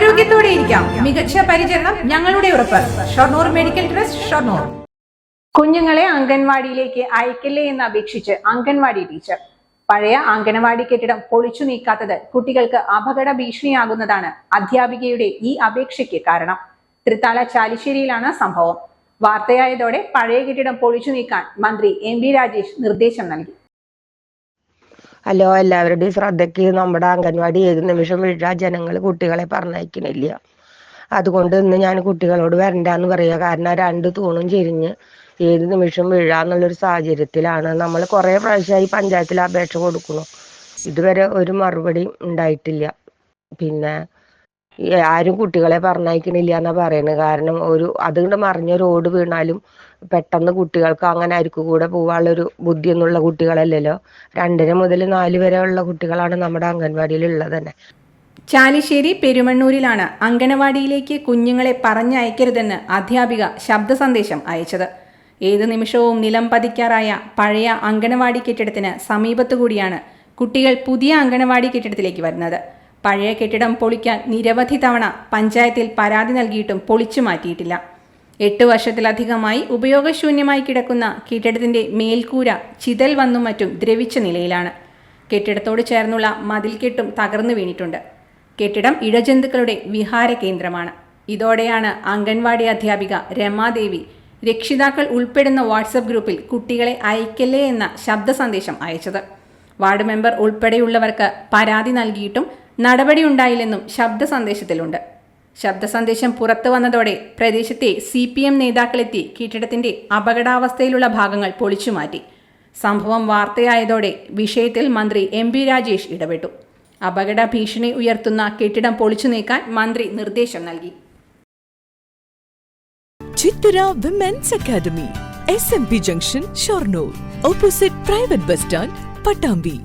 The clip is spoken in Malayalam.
ആരോഗ്യത്തോടെ ഇരിക്കാം. മികച്ച പരിചരണം ഞങ്ങളുടെ ഉറപ്പ്. Shoranur medical trust Shoranur. കുഞ്ഞുങ്ങളെ അംഗൻവാടിയിലേക്ക് അയക്കില്ലേ എന്ന് അപേക്ഷിച്ച് അംഗൻവാടി ടീച്ചർ. പഴയ അംഗനവാടി കെട്ടിടം പൊളിച്ചു നീക്കാത്തത് കുട്ടികൾക്ക് അപകട ഭീഷണിയാകുന്നതാണ് അധ്യാപികയുടെ ഈ അപേക്ഷയ്ക്ക് കാരണം. തൃത്താല ചാലിശ്ശേരിയിലാണ് സംഭവം. വാർത്തയായതോടെ പഴയ കെട്ടിടം പൊളിച്ചു നീക്കാൻ മന്ത്രി എം വി രാജേഷ് നിർദ്ദേശം നൽകി. ഹലോ എല്ലാവരുടെയും ശ്രദ്ധയ്ക്ക് നമ്മുടെ അംഗൻവാടി ഏത് നിമിഷം വീഴാ ജനങ്ങൾ കുട്ടികളെ പറഞ്ഞയക്കണില്ല. അതുകൊണ്ട് ഇന്ന് ഞാൻ കുട്ടികളോട് വരണ്ടാന്ന് പറയുക കാരണം രണ്ട് തൂണും ചെരിഞ്ഞ് ഏത് നിമിഷം വീഴാന്നുള്ളൊരു സാഹചര്യത്തിലാണ്. നമ്മൾ കുറേ പ്രാവശ്യമായി പഞ്ചായത്തിൽ അപേക്ഷ കൊടുക്കുന്നു. ഇതുവരെ ഒരു മറുപടി ഉണ്ടായിട്ടില്ല. പിന്നെ ആരും കുട്ടികളെ പറഞ്ഞയക്കണില്ല എന്നാ പറയുന്നത് കാരണം ഒരു അതുകൊണ്ട് മറിഞ്ഞ റോഡ് വീണാലും പെട്ടെന്ന് കുട്ടികൾക്ക് അങ്ങനെ അരിക്കു കൂടെ പോകാനുള്ളൊരു ബുദ്ധിയൊന്നുള്ള കുട്ടികളല്ലല്ലോ. രണ്ടര മുതൽ നാല് വരെ ഉള്ള കുട്ടികളാണ് നമ്മുടെ അംഗൻവാടിയിൽ ഉള്ളത് തന്നെ ചാലിശ്ശേരി പെരുമണ്ണൂരിലാണ് അങ്കണവാടിയിലേക്ക് കുഞ്ഞുങ്ങളെ പറഞ്ഞയക്കരുതെന്ന് അധ്യാപിക ശബ്ദ സന്ദേശം അയച്ചത്. ഏത് നിമിഷവും നിലം പതിക്കാറായ പഴയ അങ്കണവാടി കെട്ടിടത്തിന് സമീപത്തുകൂടിയാണ് കുട്ടികൾ പുതിയ അങ്കണവാടി കെട്ടിടത്തിലേക്ക് വരുന്നത്. പഴയ കെട്ടിടം പൊളിക്കാൻ നിരവധി തവണ പഞ്ചായത്തിൽ പരാതി നൽകിയിട്ടും പൊളിച്ചു മാറ്റിയിട്ടില്ല. എട്ട് വർഷത്തിലധികമായി ഉപയോഗശൂന്യമായി കിടക്കുന്ന കെട്ടിടത്തിന്റെ മേൽക്കൂര ചിതൽ വന്നും മറ്റും ദ്രവിച്ച നിലയിലാണ്. കെട്ടിടത്തോട് ചേർന്നുള്ള മതിൽക്കെട്ടും തകർന്നു വീണിട്ടുണ്ട്. കെട്ടിടം ഇഴജന്തുക്കളുടെ വിഹാര കേന്ദ്രമാണ്. ഇതോടെയാണ് അംഗൻവാടി അധ്യാപിക രമാദേവി രക്ഷിതാക്കൾ ഉൾപ്പെടുന്ന വാട്സപ്പ് ഗ്രൂപ്പിൽ കുട്ടികളെ അയക്കല്ലേ എന്ന ശബ്ദ സന്ദേശം അയച്ചത്. വാർഡ് മെമ്പർ ഉൾപ്പെടെയുള്ളവർക്ക് പരാതി നൽകിയിട്ടും നടപടിയുണ്ടായില്ലെന്നും ശബ്ദ സന്ദേശത്തിലുണ്ട് ശബ്ദ സന്ദേശം പുറത്തു വന്നതോടെ പ്രദേശത്തെ സി പി എം നേതാക്കളെത്തി കെട്ടിടത്തിന്റെ അപകടാവസ്ഥയിലുള്ള ഭാഗങ്ങൾ പൊളിച്ചുമാറ്റി സംഭവം വാർത്തയായതോടെ വിഷയത്തിൽ മന്ത്രി എം പി രാജേഷ് ഇടപെട്ടു. അപകട ഭീഷണി ഉയർത്തുന്ന കെട്ടിടം പൊളിച്ചു നീക്കാൻ മന്ത്രി നിർദ്ദേശം നൽകി. Chithara women's academy S M P junction Shoranur opposite private bus stand Pattambi